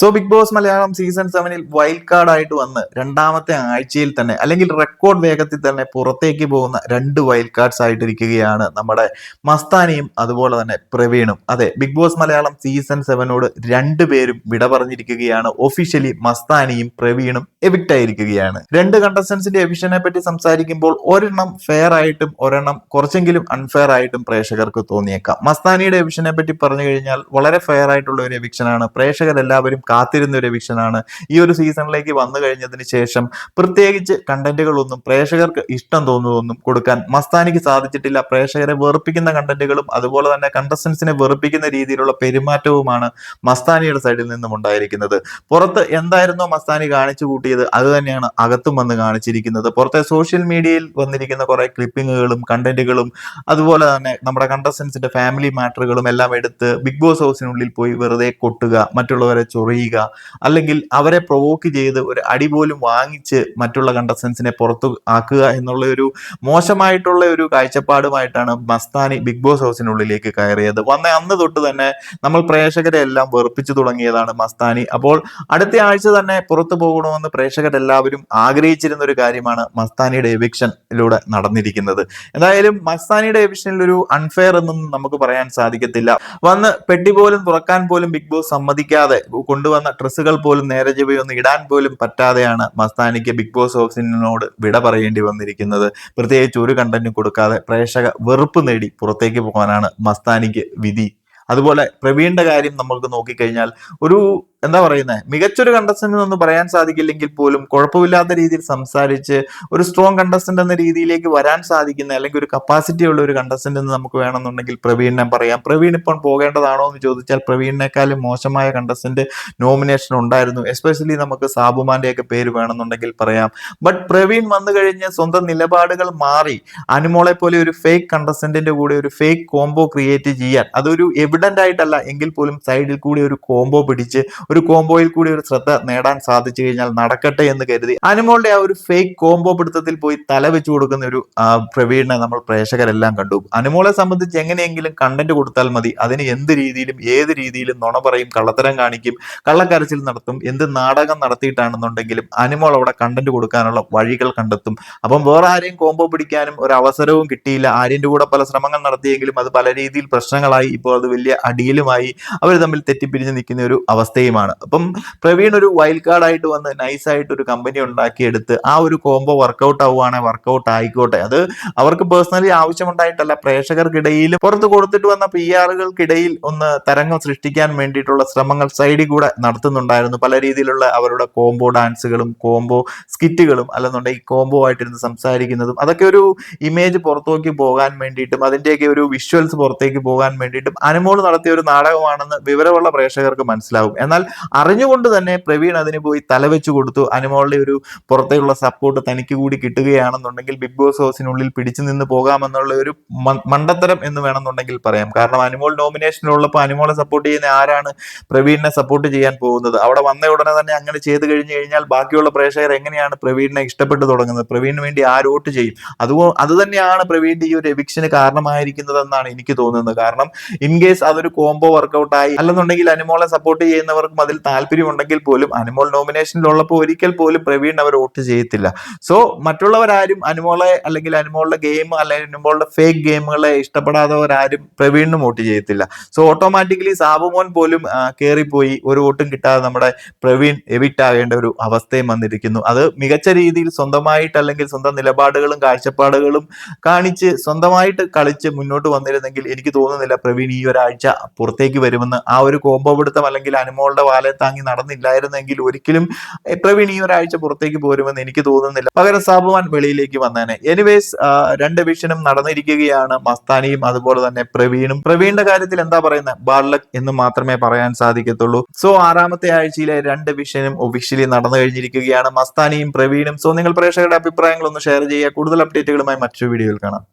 So Bigg Boss Malayalam season സെവനിൽ wild card ആയിട്ട് വന്ന് രണ്ടാമത്തെ ആഴ്ചയിൽ തന്നെ അല്ലെങ്കിൽ റെക്കോർഡ് വേഗത്തിൽ തന്നെ പുറത്തേക്ക് പോകുന്ന രണ്ട് വൈൽഡ് കാർഡ്സ് ആയിട്ടിരിക്കുകയാണ് നമ്മുടെ മസ്താനിയും അതുപോലെ തന്നെ പ്രവീണും. അതെ ബിഗ് ബോസ് മലയാളം സീസൺ സെവനോട് രണ്ടുപേരും വിട പറഞ്ഞിരിക്കുകയാണ്. ഒഫീഷ്യലി മസ്താനിയും പ്രവീണും എവിക്റ്റ് ആയിരിക്കുകയാണ്. രണ്ട് കണ്ടസ്റ്റൻസിന്റെ എവിഷനെ പറ്റി സംസാരിക്കുമ്പോൾ ഒരെണ്ണം ഫെയർ ആയിട്ടും ഒരെണ്ണം കുറച്ചെങ്കിലും അൺഫെയർ ആയിട്ടും പ്രേക്ഷകർക്ക് തോന്നിയേക്കാം. മസ്താനിയുടെ എവിഷനെ പറ്റി പറഞ്ഞു കഴിഞ്ഞാൽ വളരെ ഫെയർ ആയിട്ടുള്ള ഒരു എവിക്ഷനാണ് പ്രേക്ഷകരെല്ലാവരും കാത്തിരുന്ന ഒരു വിഷനാണ് ഈ ഒരു സീസണിലേക്ക് വന്നു കഴിഞ്ഞതിന് ശേഷം പ്രത്യേകിച്ച് കണ്ടന്റുകളൊന്നും പ്രേക്ഷകർക്ക് ഇഷ്ടം തോന്നുന്നതൊന്നും കൊടുക്കാൻ മസ്താനിക്ക് സാധിച്ചിട്ടില്ല. പ്രേക്ഷകരെ വെറുപ്പിക്കുന്ന കണ്ടന്റുകളും അതുപോലെ തന്നെ കണ്ടസ്റ്റൻസിനെ വെറുപ്പിക്കുന്ന രീതിയിലുള്ള പെരുമാറ്റവുമാണ് മസ്താനിയുടെ സൈഡിൽ നിന്നും ഉണ്ടായിരിക്കുന്നത്. പുറത്ത് എന്തായിരുന്നോ മസ്താനി കാണിച്ചു കൂട്ടിയത് അത് തന്നെയാണ് അകത്തും വന്ന് കാണിച്ചിരിക്കുന്നത്. പുറത്തെ സോഷ്യൽ മീഡിയയിൽ വന്നിരിക്കുന്ന കുറെ ക്ലിപ്പിങ്ങുകളും കണ്ടന്റുകളും അതുപോലെ തന്നെ നമ്മുടെ കണ്ടസ്റ്റൻസിന്റെ ഫാമിലി മാറ്ററുകളും എല്ലാം എടുത്ത് ബിഗ് ബോസ് ഹൗസിനുള്ളിൽ പോയി വെറുതെ കൊട്ടുക മറ്റുള്ളവരെ ചൊറിയുക അല്ലെങ്കിൽ അവരെ പ്രൊവോക്ക് ചെയ്ത് ഒരു അടി പോലും വാങ്ങിച്ച് മറ്റുള്ള കണ്ടസ്റ്റൻസിനെ പുറത്തു ആക്കുക എന്നുള്ള ഒരു മോശമായിട്ടുള്ള ഒരു കാഴ്ചപ്പാടുമായിട്ടാണ് മസ്താനി ബിഗ് ബോസ് ഹൗസിനുള്ളിലേക്ക് കയറിയത്. വന്ന അന്ന് തൊട്ട് തന്നെ നമ്മൾ പ്രേക്ഷകരെ എല്ലാം വെറുപ്പിച്ചു തുടങ്ങിയതാണ് മസ്താനി. അപ്പോൾ അടുത്ത ആഴ്ച തന്നെ പുറത്തു പോകണമെന്ന് പ്രേക്ഷകരെല്ലാവരും ആഗ്രഹിച്ചിരുന്ന ഒരു കാര്യമാണ് മസ്താനിയുടെ എവിക്ഷനിലൂടെ നടന്നിരിക്കുന്നത്. എന്തായാലും മസ്താനിയുടെ എവിക്ഷനിൽ ഒരു അൺഫെയർ എന്നൊന്നും നമുക്ക് പറയാൻ സാധിക്കത്തില്ല. വന്ന് പെട്ടി പോലും തുറക്കാൻ പോലും ബിഗ് ബോസ് സമ്മതിക്കാതെ കൊണ്ടുവന്ന ഡ്രസ്സുകൾ പോലും നേരെ ചെവിയൊന്നും ഇടാൻ പോലും പറ്റാതെയാണ് മസ്താനിക്ക് ബിഗ് ബോസ് ഹൗസിനോട് വിട പറയേണ്ടി വന്നിരിക്കുന്നത്. പ്രത്യേകിച്ച് ഒരു കണ്ടന്റും കൊടുക്കാതെ പ്രേക്ഷക വെറുപ്പ് നേടി പുറത്തേക്ക് പോകാനാണ് മസ്താനിക്ക് വിധി. അതുപോലെ പ്രവീണിന്റെ കാര്യം നമുക്ക് നോക്കിക്കഴിഞ്ഞാൽ ഒരു എന്താ പറയുന്നത് മികച്ചൊരു കണ്ടസ്റ്റന്റ് എന്ന് പറയാൻ സാധിക്കില്ലെങ്കിൽ പോലും കുഴപ്പമില്ലാത്ത രീതിയിൽ സംസാരിച്ച് ഒരു സ്ട്രോങ് കണ്ടസ്റ്റന്റ് എന്ന രീതിയിലേക്ക് വരാൻ സാധിക്കുന്ന അല്ലെങ്കിൽ ഒരു കപ്പാസിറ്റി ഉള്ള ഒരു കണ്ടസ്റ്റന്റ് എന്ന് നമുക്ക് വേണമെന്നുണ്ടെങ്കിൽ പ്രവീണിനെ പറയാം. പ്രവീൺ ഇപ്പോൾ പോകേണ്ടതാണോ എന്ന് ചോദിച്ചാൽ പ്രവീണിനേക്കാളും മോശമായ കണ്ടസ്റ്റന്റ് നോമിനേഷൻ ഉണ്ടായിരുന്നു. എസ്പെഷ്യലി നമുക്ക് സാബുമാന്റെ ഒക്കെ പേര് വേണമെന്നുണ്ടെങ്കിൽ പറയാം. ബട്ട് പ്രവീൺ വന്നു കഴിഞ്ഞ് സ്വന്തം നിലപാടുകൾ മാറി അനുമോളെ പോലെ ഒരു ഫേക്ക് കണ്ടസ്റ്റന്റിന്റെ കൂടെ ഒരു ഫേക്ക് കോംബോ ക്രിയേറ്റ് ചെയ്യാൻ അതൊരു എവിഡന്റ് ആയിട്ടല്ല. എങ്കിൽ പോലും സൈഡിൽ കൂടി ഒരു കോംബോ പിടിച്ച് ഒരു കോംബോയിൽ കൂടി ഒരു ശ്രദ്ധ നേടാൻ സാധിച്ചു കഴിഞ്ഞാൽ നടക്കട്ടെ എന്ന് കരുതി. അനുമോളുടെ ആ ഒരു ഫേക്ക് കോംബോ പിടുത്തത്തിൽ പോയി തല വെച്ചു കൊടുക്കുന്ന ഒരു പ്രവീണനെ നമ്മൾ പ്രേക്ഷകരെല്ലാം കണ്ടു. അനുമോളെ സംബന്ധിച്ച് എങ്ങനെയെങ്കിലും കണ്ടന്റ് കൊടുത്താൽ മതി. അതിന് എന്ത് രീതിയിലും ഏത് രീതിയിലും നുണ പറയും കള്ളത്തരം കാണിക്കും കള്ളക്കരച്ചിൽ നടത്തും എന്ത് നാടകം നടത്തിയിട്ടാണെന്നുണ്ടെങ്കിലും അനുമോൾ അവിടെ കണ്ടന്റ് കൊടുക്കാനുള്ള വഴികൾ കണ്ടെത്തും. അപ്പം വേറെ ആരെയും കോംബോ പിടിക്കാനും ഒരു അവസരവും കിട്ടിയില്ല. ആര്യന്റെ കൂടെ പല ശ്രമങ്ങൾ നടത്തിയെങ്കിലും അത് പല രീതിയിൽ പ്രശ്നങ്ങളായി. ഇപ്പോൾ അത് വലിയ അടിയിലുമായി അവർ തമ്മിൽ തെറ്റിപ്പിരിഞ്ഞ് നിൽക്കുന്ന ഒരു അവസ്ഥയുമാണ് അപ്പം പ്രവീൺ ഒരു വൈൽഡ് കാർഡായിട്ട് വന്ന് നൈസായിട്ട് ഒരു കമ്പനി ഉണ്ടാക്കിയെടുത്ത് ആ ഒരു കോംബോ വർക്കൗട്ട് ആവുകയാണെങ്കിൽ വർക്കൗട്ട് ആയിക്കോട്ടെ. അത് അവർക്ക് പേഴ്സണലി ആവശ്യമുണ്ടായിട്ടല്ല. പ്രേക്ഷകർക്കിടയിൽ പുറത്ത് കൊടുത്തിട്ട് വന്ന പി ആറുകൾക്കിടയിൽ ഒന്ന് തരംഗം സൃഷ്ടിക്കാൻ വേണ്ടിയിട്ടുള്ള ശ്രമങ്ങൾ സൈഡിൽ കൂടെ നടത്തുന്നുണ്ടായിരുന്നു. പല രീതിയിലുള്ള അവരുടെ കോംബോ ഡാൻസുകളും കോംബോ സ്കിറ്റുകളും അല്ലെന്നുണ്ടെങ്കിൽ കോംബോ ആയിട്ടിരുന്ന് സംസാരിക്കുന്നതും അതൊക്കെ ഒരു ഇമേജ് പുറത്തേക്ക് പോകാൻ വേണ്ടിയിട്ടും അതിന്റെയൊക്കെ ഒരു വിഷ്വൽസ് പുറത്തേക്ക് പോകാൻ വേണ്ടിയിട്ടും അനുമോൾ നടത്തിയ ഒരു നാടകമാണെന്ന് വിവരമുള്ള പ്രേക്ഷകർക്ക് മനസ്സിലാവും. എന്നാൽ അറിഞ്ഞുകൊണ്ട് തന്നെ പ്രവീൺ അതിന് പോയി തലവെച്ചു കൊടുത്തു. അനുമോളുടെ ഒരു പുറത്തേക്കുള്ള സപ്പോർട്ട് തനിക്ക് കൂടി കിട്ടുകയാണെന്നുണ്ടെങ്കിൽ ബിഗ് ബോസ് ഹൗസിനുള്ളിൽ പിടിച്ചു നിന്ന് പോകാമെന്നുള്ള ഒരു മണ്ടത്തരം എന്ന് വേണമെന്നുണ്ടെങ്കിൽ പറയാം. കാരണം അനുമോൾ നോമിനേഷനിലുള്ളപ്പോൾ അനുമോളെ സപ്പോർട്ട് ചെയ്യുന്ന ആരാണ് പ്രവീണിനെ സപ്പോർട്ട് ചെയ്യാൻ പോകുന്നത്? അവിടെ വന്ന ഉടനെ തന്നെ അങ്ങനെ ചെയ്തു കഴിഞ്ഞു കഴിഞ്ഞാൽ ബാക്കിയുള്ള പ്രേക്ഷകർ എങ്ങനെയാണ് പ്രവീണിനെ ഇഷ്ടപ്പെട്ടു തുടങ്ങുന്നത്? പ്രവീണിന് വേണ്ടി ആര് വോട്ട് ചെയ്യും? അതുകൊ അത് തന്നെയാണ് പ്രവീണിന്റെ ഈ ഒരു എവിക്ഷന് കാരണമായിരിക്കുന്നതെന്നാണ് എനിക്ക് തോന്നുന്നത്. കാരണം ഇൻ കേസ് അതൊരു കോംബോ വർക്കൗട്ട് ആയി അല്ലെന്നുണ്ടെങ്കിൽ അനുമോളെ സപ്പോർട്ട് ചെയ്യുന്നവർക്കും അതിൽ താല്പര്യമുണ്ടെങ്കിൽ പോലും അനുമോൾ നോമിനേഷനിലുള്ളപ്പോൾ ഒരിക്കൽ പോലും പ്രവീൺ അവർ വോട്ട് ചെയ്യത്തില്ല. സോ മറ്റുള്ളവരാരും അനുമോളെ അല്ലെങ്കിൽ അനുമോളുടെ ഗെയിം അല്ലെങ്കിൽ അനുമോളുടെ ഫേക്ക് ഗെയിമുകളെ ഇഷ്ടപ്പെടാത്തവരാരും പ്രവീണിനും വോട്ട് ചെയ്യത്തില്ല. സോ ഓട്ടോമാറ്റിക്കലി സാബുമോൻ പോലും കയറിപ്പോയി ഒരു വോട്ടും കിട്ടാതെ നമ്മുടെ പ്രവീൺ എവിക്റ്റ് ആകേണ്ട ഒരു അവസ്ഥയും വന്നിരിക്കുന്നു. അത് മികച്ച രീതിയിൽ സ്വന്തമായിട്ട് അല്ലെങ്കിൽ സ്വന്തം നിലപാടുകളും കാഴ്ചപ്പാടുകളും കാണിച്ച് സ്വന്തമായിട്ട് കളിച്ച് മുന്നോട്ട് വന്നിരുന്നെങ്കിൽ എനിക്ക് തോന്നുന്നില്ല പ്രവീൺ ഈ ഒരാഴ്ച പുറത്തേക്ക് വരുമെന്ന്. ആ ഒരു കോംബോ പിടുത്തം അല്ലെങ്കിൽ അനുമോളുടെ വാലെ താങ്ങി നടന്നില്ലായിരുന്നെങ്കിൽ ഒരിക്കലും പ്രവീൺ ഈ ഒരാഴ്ച പുറത്തേക്ക് പോരുമെന്ന് എനിക്ക് തോന്നുന്നില്ല. പകരം സാബുവാൻ വെളിയിലേക്ക് വന്നേനെ. എനിവേസ് രണ്ട് ഡിവിഷനും നടന്നിരിക്കുകയാണ് മസ്താനിയും അതുപോലെ തന്നെ പ്രവീണും. പ്രവീണിന്റെ കാര്യത്തിൽ എന്താ പറയുന്നത് ബാർലക് എന്ന് മാത്രമേ പറയാൻ സാധിക്കത്തുള്ളൂ. സോ ആറാമത്തെ ആഴ്ചയിലെ രണ്ട് വിഷനും ഒഫീഷ്യലി നടന്നു കഴിഞ്ഞിരിക്കുകയാണ് മസ്താനിയും പ്രവീണും. സോ നിങ്ങൾ പ്രേക്ഷകരുടെ അഭിപ്രായങ്ങൾ ഒന്ന് ഷെയർ ചെയ്യുക. കൂടുതൽ അപ്ഡേറ്റുകളുമായി മറ്റൊരു വീഡിയോയിൽ കാണാം.